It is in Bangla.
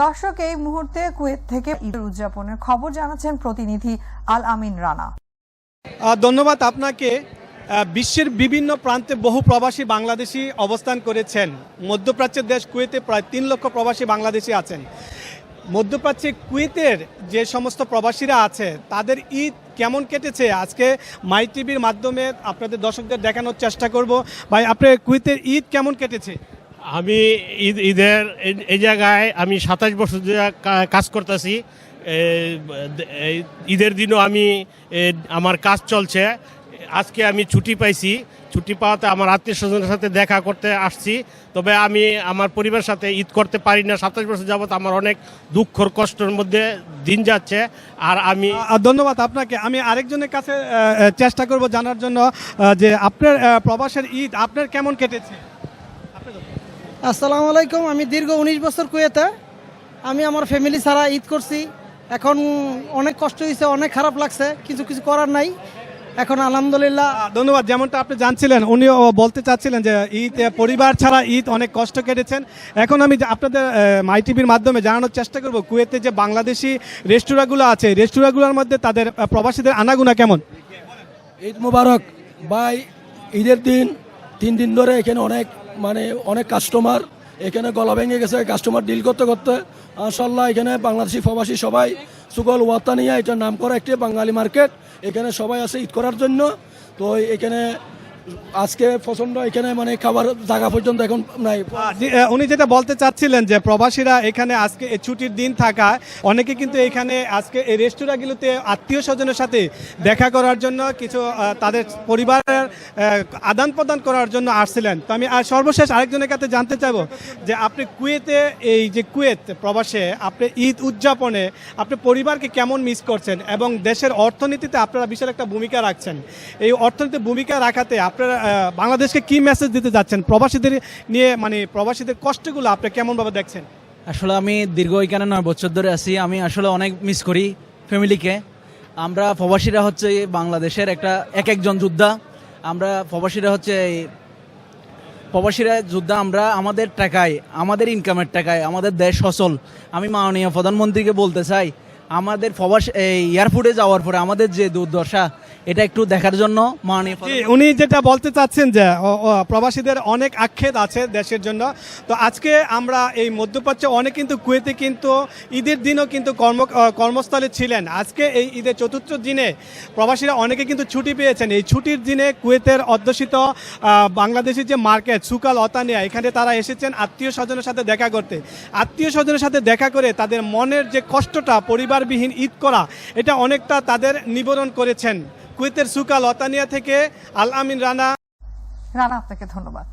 দর্শক, এই মুহূর্তে কুয়েত থেকে ঈদ উদযাপনের খবর জানাচ্ছেন প্রতিনিধি আল আমিন রানা ধন্যবাদ আপনাকে। বিশ্বের বিভিন্ন প্রান্তে বহু প্রবাসী বাংলাদেশি অবস্থান করেছেন। মধ্যপ্রাচ্যের দেশ কুয়েতে প্রায় তিন লক্ষ প্রবাসী বাংলাদেশি আছেন। মধ্যপ্রাচ্যে কুয়েতের যে সমস্ত প্রবাসীরা আছে, তাদের ঈদ কেমন কেটেছে? আজকে মাই টিভির মাধ্যমে আপনাদের দর্শকদের দেখানোর চেষ্টা করব। ভাই, আপনার কুয়েতের ঈদ কেমন কেটেছে? আমি ঈদ ঈদের এই- জায়গায় আমি সাতাশ বছর কাজ করতেছি। ঈদের দিনও আমি আমার কাজ চলছে। আজকে আমি ছুটি পাইছি। ছুটি পাওয়াতে আমার আত্মীয় স্বজনের সাথে দেখা করতে আসছি। তবে আমি আমার পরিবারের সাথে ঈদ করতে পারি না। সাতাশ বছর যাবত আমার অনেক দুঃখর কষ্টের মধ্যে দিন যাচ্ছে। আর আমি ধন্যবাদ আপনাকে। আমি আরেকজনের কাছে চেষ্টা করব জানার জন্য যে আপনার প্রবাসের ঈদ আপনার কেমন কেটেছে? আসসালামু আলাইকুম আমি দীর্ঘ উনিশ বছর কুয়েতে। আমি আমার ফ্যামিলি ছাড়া ঈদ করছি। এখন অনেক কষ্ট হয়েছে অনেক খারাপ লাগছে কিছু কিছু করার নাই। এখন আলহামদুলিল্লাহ ধন্যবাদ যেমনটা আপনি জানছিলেন উনিও বলতে চাচ্ছিলেন যে ঈদ পরিবার ছাড়া ঈদ অনেক কষ্ট কেটেছেন। এখন আমি আপনাদের মাই টিভির মাধ্যমে জানানোর চেষ্টা করব কুয়েতে যে বাংলাদেশি রেস্টুরাঁগুলো আছে রেস্টুরাঁগুলোর মধ্যে তাদের প্রবাসীদের আনাগুনা কেমন? ঈদ মুবারক ভাই ঈদের দিন তিন দিন ধরে এখানে অনেক মানে অনেক কাস্টমার এখানে গলা ভেঙে গেছে কাস্টমার ডিল করতে করতে। আশাল্লাহ এখানে বাংলাদেশি প্রবাসী সবাই সুগল ওয়াতানিয়া এটা নাম করা একটি বাঙালি মার্কেট এখানে সবাই আছে ঈদ করার জন্য। তো এখানে আজকে প্রচণ্ড এখানে মানে খাবার জায়গা পর্যন্ত এখন নাই। উনি যেটা বলতে চাচ্ছিলেন যে প্রবাসীরা এখানে আজকে ছুটির দিন থাকা অনেকে কিন্তু এখানে আজকে এই রেস্টুরাঁগুলোতে আত্মীয় স্বজনের সাথে দেখা করার জন্য কিছু তাদের পরিবারের আদান প্রদান করার জন্য আসছিলেন। তো আমি আর সর্বশেষ আরেকজনের কাছে জানতে চাইব যে আপনি কুয়েতে, এই যে কুয়েত প্রবাসে, আপনি ঈদ উদযাপনে আপনি পরিবারকে কেমন মিস করছেন এবং দেশের অর্থনীতিতে আপনারা বিশাল একটা ভূমিকা রাখছেন। এই অর্থনীতির ভূমিকা রাখাতে আপনারা বাংলাদেশকে কি মেসেজ দিতে যাচ্ছেন? প্রবাসীদের নিয়ে মানে প্রবাসীদের কষ্টগুলো আপনি কেমনভাবে দেখছেন? আসলে আমি দীর্ঘ এখানে নয় বছর ধরে আছি। আমি আসলে অনেক মিস করি ফ্যামিলিকে আমরা প্রবাসীরা হচ্ছে বাংলাদেশের একটা এক একজন যোদ্ধা। আমরা প্রবাসীরা হচ্ছে প্রবাসীরা যোদ্ধা আমরা আমাদের টাকায়, আমাদের ইনকামের টাকায়, আমাদের দেশ সচল। আমি মাননীয় প্রধানমন্ত্রীকে বলতে চাই আমাদের প্রবাস এয়ারপোর্টে যাওয়ার পরে আমাদের যে দুর্দশা এটা একটু দেখার জন্য মাননীয় উনি যেটা বলতে চাচ্ছেন যে প্রবাসীদের অনেক আক্ষেপ আছে দেশের জন্য। তো আজকে আমরা এই মধ্যপ্রাচ্যে অনেক কিন্তু কুয়েতে কিন্তু ঈদের দিনও কিন্তু কর্ম কর্মস্থলে ছিলেন। আজকে এই ঈদের চতুর্থ দিনে প্রবাসীরা অনেকে কিন্তু ছুটি পেয়েছেন। এই ছুটির দিনে কুয়েতের অধ্যুষিত বাংলাদেশের যে মার্কেট সুকাল অতানিয়া এখানে তারা এসেছেন আত্মীয় স্বজনের সাথে দেখা করতে। আত্মীয় স্বজনের সাথে দেখা করে তাদের মনের যে কষ্টটা পরিবারবিহীন ঈদ করা, এটা অনেকটা তাদের নিবরণ করেছেন। কুয়েতের সুকা লতানিয়া থেকে আল আমিন রানা। রানা, আপনাকে ধন্যবাদ।